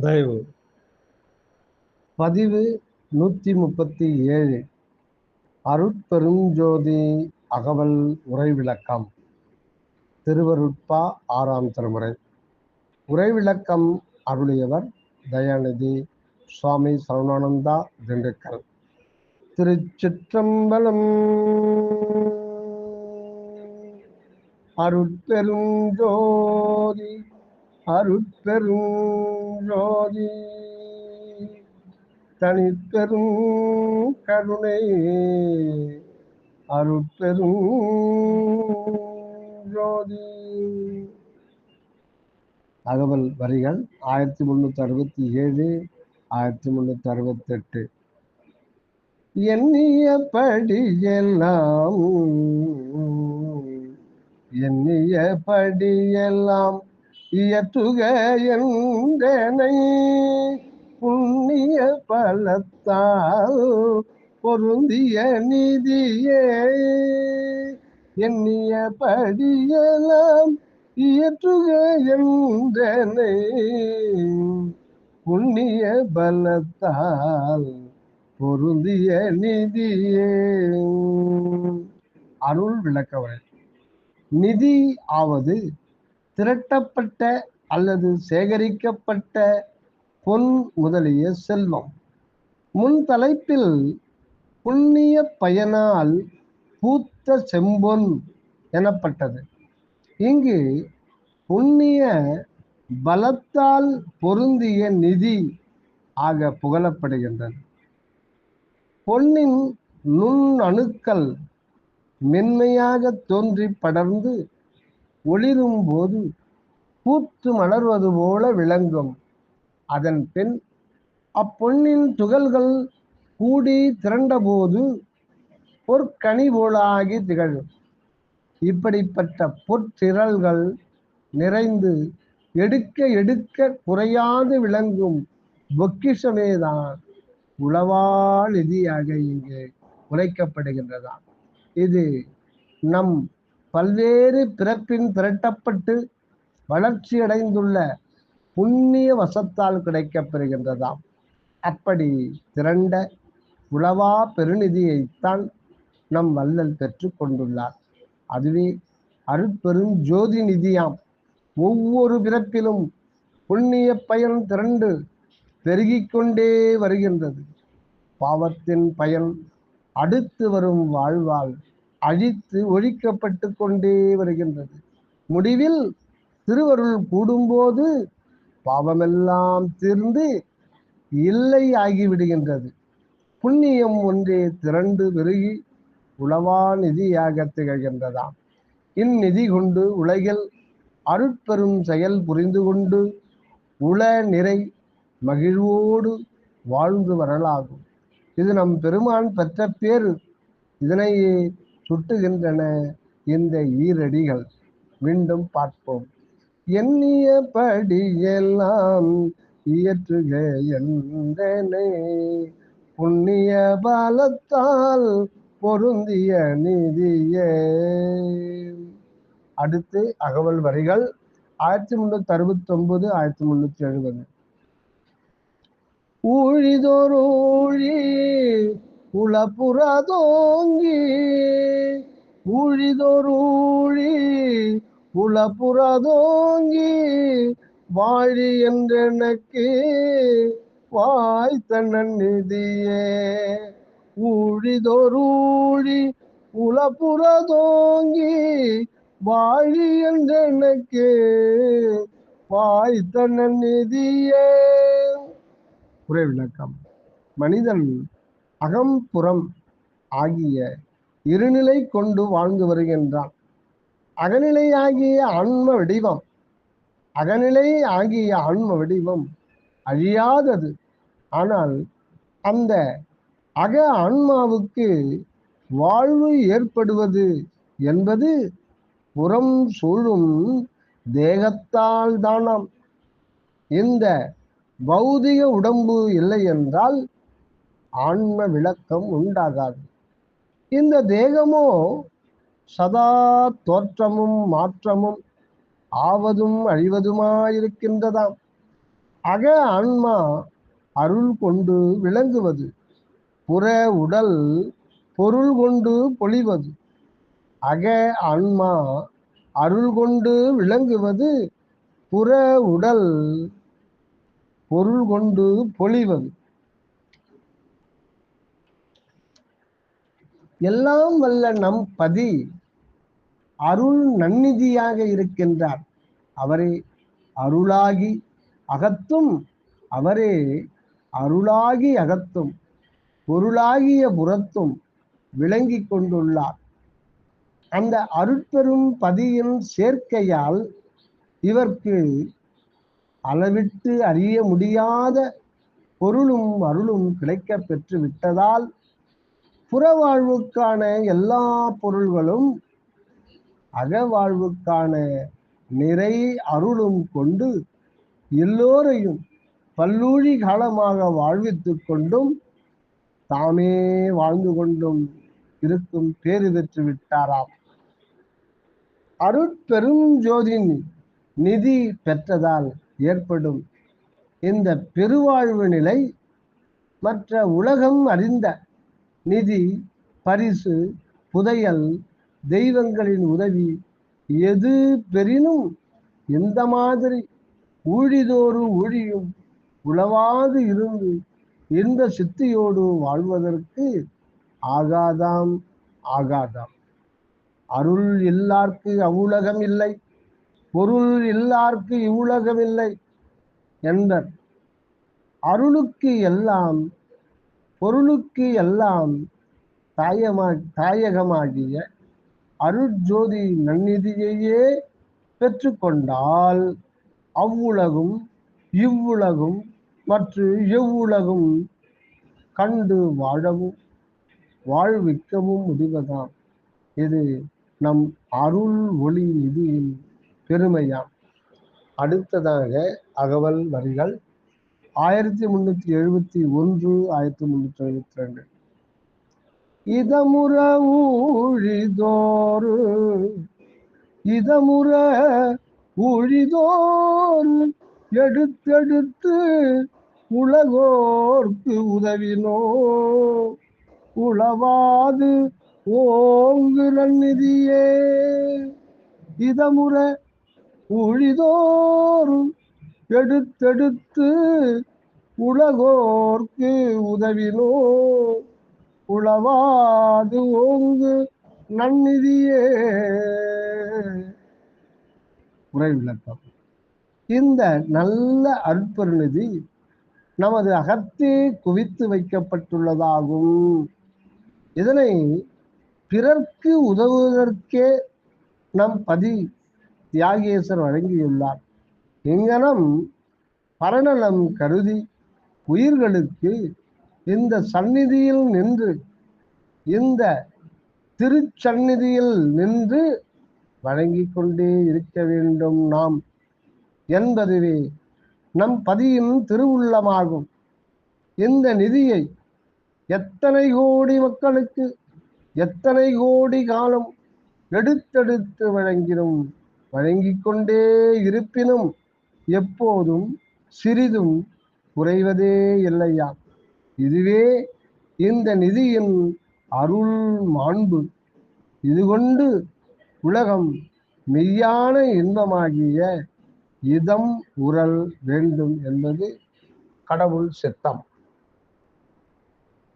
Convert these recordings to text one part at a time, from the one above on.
தயவு. பதிவு நூற்றி முப்பத்தி ஏழு அருட்பெருஞ்சோதி அகவல் உரை விளக்கம் திருவருட்பா ஆறாம் திருமுறை. உரை விளக்கம் அருளியவர் தயாநிதி சுவாமி சரவணானந்தா திண்டுக்கல். திருச்சிற்றம்பலம் அருட்பெருஞ்சோதி அருட்பெருஞ்சோதி தனிப்பெரும் கருணை அருட்பெரும் ஜோதி தகவல் வரிகள் ஆயிரத்தி முன்னூத்தி அறுபத்தி ஏழு ஆயிரத்தி முன்னூத்தி அறுபத்தி எட்டு எண்ணியபடி எல்லாம் எண்ணியபடி எல்லாம் இயற்றுக என்றனை புண்ணிய பலத்தால் பொருந்திய நிதியே. எண்ணிய படியலாம் இயற்றுக என்றனை புண்ணிய பலத்தால் பொருந்திய நிதியே. அருள் விளக்கவரை நிதி ஆவது திரட்டப்பட்ட அல்லது சேகரிக்கப்பட்ட பொன் முதலிய செல்வம். முன் தலைப்பில் புண்ணிய பயனால் பூத்த செம்பொன் எனப்பட்டது. இங்கு புண்ணிய பலத்தால் பொருந்திய நிதி ஆக புகழப்படுகின்றது. பொன்னின் நுண் அணுக்கள் மென்மையாக தோன்றி படர்ந்து ஒளிரும் போது பூத்து மலர்வது போல விளங்கும். அதன் பின் அப்பொன்னின் துகள்கள் கூடி திரண்டபோது பொற்கனி போலாகி திகழும். இப்படிப்பட்ட பொற்திரள்கள் நிறைந்து எடுக்க எடுக்க குறையாது விளங்கும் பொக்கிஷமேதான் உளவால் நிதியாக இங்கு உழைக்கப்படுகின்றதாம் இது நம் பல்வேறு பிறப்பின் திரட்டப்பட்டு வளர்ச்சியடைந்துள்ள புண்ணிய வசத்தால் கிடைக்கப்பெறுகின்றதாம் அப்படி திரண்ட உளவா பெருநிதியைத்தான் நம் வள்ளல் பெற்று கொண்டுள்ளார். அதுவே அருட்பெரும் ஜோதி நிதியாம் ஒவ்வொரு பிறப்பிலும் புண்ணிய பயன் திரண்டு பெருகிக் கொண்டே வருகின்றது. பாவத்தின் பயன் அடுத்து வரும் வாழ்வால் அழித்து ஒழிக்கப்பட்டு கொண்டே வருகின்றது. முடிவில் திருவருள் கூடும்போது பாவமெல்லாம் தீர்ந்து இல்லை ஆகிவிடுகின்றது. புண்ணியம் ஒன்றே திரண்டு பெருகி உளவா நிதியாக திகழ்கின்றதாம். இந்நிதி கொண்டு உலகில் அருட்பெரும் செயல் புரிந்து கொண்டு உள நிறை மகிழ்வோடு வாழ்ந்து வரலாகும். இது நம் பெருமான் பெற்ற பேரு இதனையே சுட்டுகின்றன. இந்த ஈரடிகள் மீண்டும் பார்ப்போம். எண்ணிய படியெல்லாம் இயற்றுக எந்தனே புண்ணிய பலத்தால் பொருந்திய நிதியே. அடுத்து அகவல் வரிகள் ஆயிரத்தி முன்னூத்தி அறுபத்தி ஒன்பது ஆயிரத்தி முன்னூத்தி எழுபது. ஊழிதொருழி உளப்புறதோங்கி ஊழிதொருழி உளப்புறதோங்கி வாழி என்றெனக்கு வாய்த்த நன்னிதியே ஊழிதொருழி உளப்புறதோங்கி வாழி என்றெனக்கு வாய்த்த நன்னிதியே குறை விளக்கம். மனிதன் அகம்புறம் ஆகிய இருநிலை கொண்டு வாழ்ந்து வருகின்றான். அகநிலை ஆகிய ஆன்ம வடிவம் அகநிலை ஆகிய ஆன்ம வடிவம் அழியாதது. ஆனால் அந்த அக ஆன்மாவுக்கு வாழ்வு ஏற்படுவது என்பது புறம் சூழும் தேகத்தால் தானாம். இந்த பௌதிக உடம்பு இல்லை என்றால் ஆன்ம விளக்கம் உண்டாகாது. இந்த தேகமோ சதா தோற்றமும் மாற்றமும் ஆவதும் அழிவதுமாயிருக்கின்றதாம். அக ஆன்மா அருள் கொண்டு விளங்குவது புற உடல் பொருள் கொண்டு பொழிவது அக ஆன்மா அருள் கொண்டு விளங்குவது புற உடல் பொருள் கொண்டு பொழிவது. எல்லாம் வல்ல நம் பதி அருள் நன்னிதியாக இருக்கின்றார். அவரே அருளாகி அகத்தும் அவரே அருளாகி அகத்தும் பொருளாகிய புறத்தும் விளங்கி கொண்டுள்ளார். அந்த அருட்பெரும் பதியின் சேர்க்கையால் இவர்க்கு அளவிட்டு அறிய முடியாத பொருளும் அருளும் கிடைக்க பெற்று விட்டதால் புறவாழ்வுக்கான எல்லா பொருள்களும் அகவாழ்வுக்கான நிறை அருளும் கொண்டு எல்லோரையும் பல்லூழி காலமாக வாழ்வித்துக் கொண்டும் தாமே வாழ்ந்து கொண்டும் இருக்கும் பேறு பெற்று விட்டாராம். அருட்பெரும் ஜோதின் நிதி பெற்றதால் ஏற்படும் இந்த பெருவாழ்வு நிலை மற்ற உலகம் அறிந்த நிதி பரிசு புதையல் தெய்வங்களின் உதவி எது பெரினும் எந்த மாதிரி ஊழிதோறு ஊழியும் உளவாது இருந்து இந்த சித்தியோடு வாழ்வதற்கு ஆகாதாம் ஆகாதாம். அருள் எல்லார்க்கு அவ்வுலகம் இல்லை பொருள் எல்லார்க்கு இவ்வுலகம் இல்லை என்பர். அருளுக்கு எல்லாம் பொருளுக்கு எல்லாம் தாயமா தாயகமாகிய அருட்ஜோதி நன்னிதியையே பெற்றுக்கொண்டால் அவ்வுலகும் இவ்வுலகும் மற்றும் எவ்வுலகும் கண்டு வாழவும் வாழ்விக்கவும் முடிவதாம். இது நம் அருள் ஒளி நிதியின் பெருமையாம். அடுத்ததாக அகவல் வரிகள் ஆயிரத்தி முன்னூத்தி எழுபத்தி ஒன்று ஆயிரத்தி முன்னூத்தி எழுபத்தி ரெண்டு. இதமுற ஊழிதோறு இதமுற ஊழிதோறு எடுத்தெடுத்து உலகோர்க்கு உதவினோ உளவாது ஓங்கு நன்னிதியே இதமுற ஊழிதோறும் எடுத்தெடுத்து உலகோர்க்கு உதவினோ உளவாது ஓங்கு நன்னிதியே. உரை விளக்கம். இந்த நல்ல அற்பருநிதி நமது அகத்தே குவித்து வைக்கப்பட்டுள்ளதாகும். இதனை பிறர்க்கு உதவுவதற்கே நம் பதி தியாகேசர் வழங்கியுள்ளார். இங்கனம் பரணலம் கருதி உயிர்களுக்கு இந்த சந்நிதியில் நின்று இந்த திருச்சந்நிதியில் நின்று வழங்கி கொண்டே இருக்க வேண்டும் நாம் என்பதுவே நம் பதியின் திருவுள்ளமாகும். இந்த நிதியை எத்தனை கோடி மக்களுக்கு எத்தனை கோடி காலம் எடுத்தெடுத்து வழங்கினும் வழங்கிக் கொண்டே இருப்பினும் எப்போதும் சிறிதும் குறைவதே இல்லையா? இதுவே இந்த நிதியின் அருள் மாண்பு. இது கொண்டு உலகம் மெய்யான இன்பமாகிய இதம் உரல் வேண்டும் என்பது கடவுள் சித்தம்.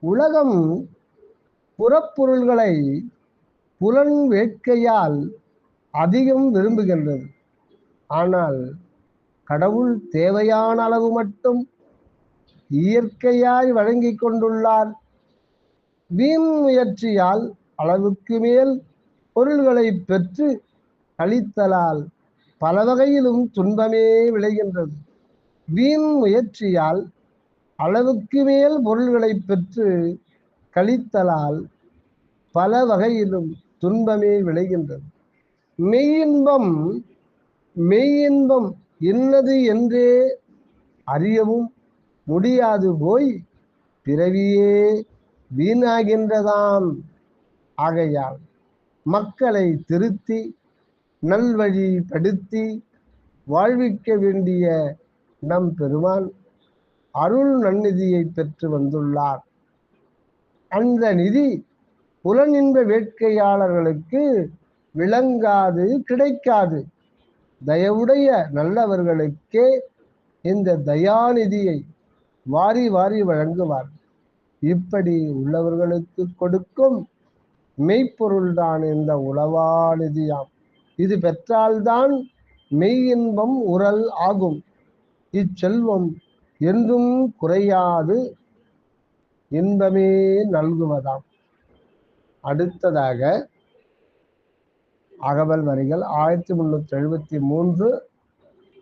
உலகம் புறப்பொருள்களை புலன் வேட்கையால் அதிகம் விரும்புகின்றது. ஆனால் கடவுள் தேவையான அளவு மட்டும் இயற்கையாய் வழங்கிக் கொண்டுள்ளார். வீண் முயற்சியால் அளவுக்கு மேல் பொருள்களை பெற்று கழித்தலால் பல வகையிலும் துன்பமே விளைகின்றது. வீண் முயற்சியால் அளவுக்கு மேல் பொருள்களை பெற்று கழித்தலால் பல வகையிலும் துன்பமே விளைகின்றது. மெய்யின்பம் மெய்யின்பம் என்னது என்றே அறியவும் முடியாது போய் பிறவியே வீணாகின்றதாம். ஆகையால் மக்களை திருத்தி நல்வழிப்படுத்தி வாழ்விக்க வேண்டிய நம் பெருமான் அருள் நன்னிதியை பெற்று வந்துள்ளார். அந்த நிதி புலனின்ப வேட்கையாளர்களுக்கு விளங்காது கிடைக்காது. தயவுடைய நல்லவர்களுக்கே இந்த தயாநிதியை வாரி வாரி வழங்குவார். இப்படி உள்ளவர்களுக்கு கொடுக்கும் மெய்ப்பொருள்தான் இந்த உளவாநிதியாம். இது பெற்றால்தான் மெய் இன்பம் உரல் ஆகும். இச்செல்வம் என்றும் குறையாது இன்பமே நல்குவதாம். அடுத்ததாக அகவல் வரிகள் ஆயிரத்தி முன்னூத்தி எழுபத்தி மூன்று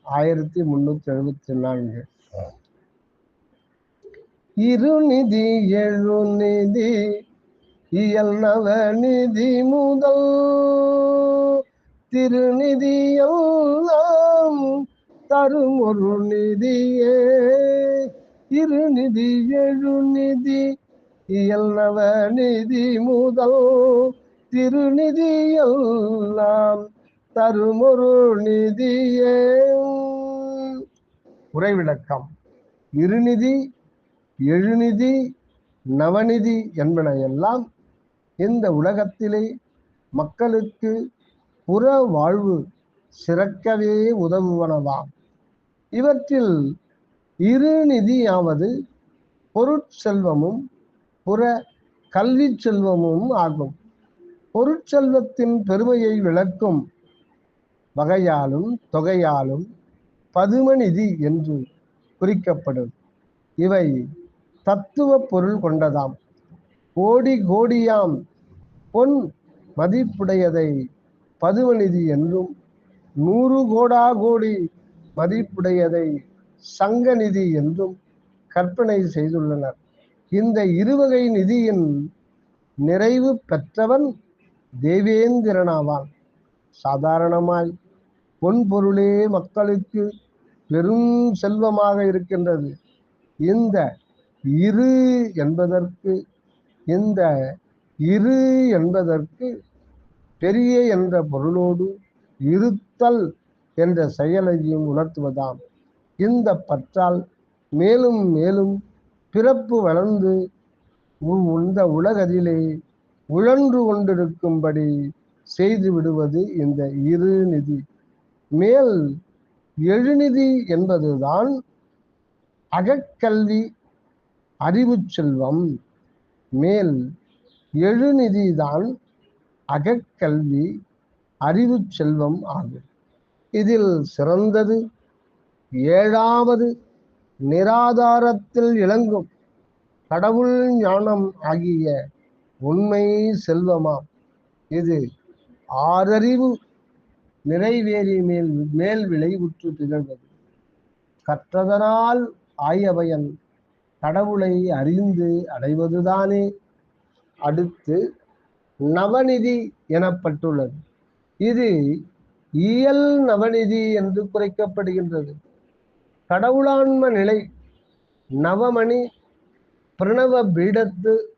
ஆயிரத்தி முன்னூத்தி எழுபத்தி நான்கு. இருநிதி எழுநிதி இயல் நவநிதி முதல். திருநிதியெல்லாம் தரும் ஒரு நிதியே. இருநிதி எழுநிதி இயல் நவநிதி முதல். திருநிதியெல்லாம் தருமொரு நிதியே. உரைவிளக்கம். இருநிதி எழுநிதி நவநிதி என்பன எல்லாம் இந்த உலகத்திலே மக்களுக்கு புற வாழ்வு சிறக்கவே உதவுவனவாம். இவற்றில் இருநிதியாவது பொருட்செல்வமும் புற கல்வி செல்வமும் ஆகும். பொருட்செல்வத்தின் பெருமையை விளக்கும் வகையாலும் தொகையாலும் பதுமநிதி என்று குறிக்கப்படும். இவை தத்துவ பொருள் கொண்டதாம். கோடி கோடியாம் பொன் மதிப்புடையதை பதுமநிதி என்றும் நூறு கோடா கோடி மதிப்புடையதை சங்க நிதி என்றும் கற்பனை செய்துள்ளனர். இந்த இருவகை நிதியின் நிறைவு பெற்றவன் தேவேந்திரனாவான். சாதாரணமாய் பொன் பொருளே மக்களுக்கு பெரும் செல்வமாக இருக்கின்றது. இந்த இரு என்பதற்கு இந்த இரு என்பதற்கு பெரிய என்ற பொருளோடு இருத்தல் என்ற செயலையும் உணர்த்துவதாம். இந்த பற்றால் மேலும் மேலும் பிறப்பு வளர்ந்து இந்த உலகதிலே உழன்று கொண்டிருக்கும்படி செய்து விடுவது இந்த இரு நிதி. மேல் எழுநிதி என்பதுதான் அகக்கல்வி அறிவுச் செல்வம். மேல் எழுநிதிதான் அகக்கல்வி அறிவுச் செல்வம் ஆகும். இதில் சிறந்தது ஏழாவது நிராதாரத்தில் இளங்கும் கடவுள் ஞானம் ஆகிய உண்மை செல்வமாம். இது ஆறறிவு நிறைவேறி மேல் மேல் விளைவுற்று திகழ்வது கற்றதனால் ஆயவயன் கடவுளை அறிந்து அடைவதுதானே. அடுத்து நவநிதி எனப்பட்டுள்ளது. இது இயல் நவநிதி என்று குறைக்கப்படுகின்றது. கடவுளான்ம நிலை நவமணி பிரணவ பீடத்து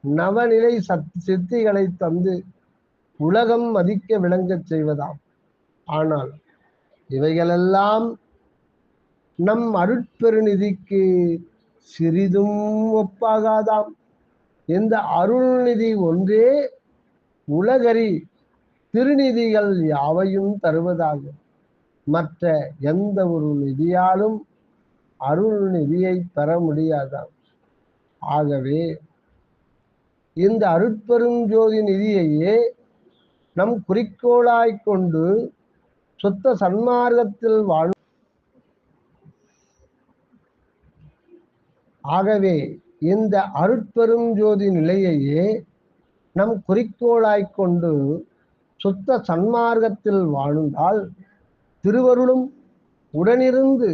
நவநிலை சத் சித்திகளை தந்து உலகம் மதிக்க விளங்கச் செய்வதாம். ஆனால் இவைகளெல்லாம் நம் அருட்பெருநிதிக்கு சிறிதும் ஒப்பாகாதாம். இந்த அருள்நிதி ஒன்றே உலகறி திருநிதிகள் யாவையும் தருவதாகும். மற்ற எந்த ஒரு நிதியாலும் அருள் நிதியை பெற முடியாதாம். ஆகவே இந்த அருட்பெருஞ்சோதி நிதியையே நம் குறிக்கோளாய்க் கொண்டு சுத்த சன்மார்க்கத்தில் வாழும் ஆகவே இந்த அருட்பெரும் ஜோதி நிலையையே நம் குறிக்கோளாய்க் கொண்டு சுத்த சன்மார்க்கத்தில் வாழ்ந்தால் திருவருளும் உடனிருந்து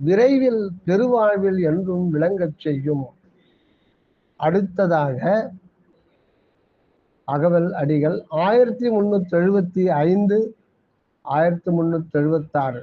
விரைவில் பெருவாழ்வில் என்றும் விளங்கச் செய்யும். அடுத்ததாக அகவல் அடிகள் ஆயிரத்தி முன்னூத்தி எழுபத்தி ஐந்து ஆயிரத்தி முன்னூத்தி எழுபத்தாறு.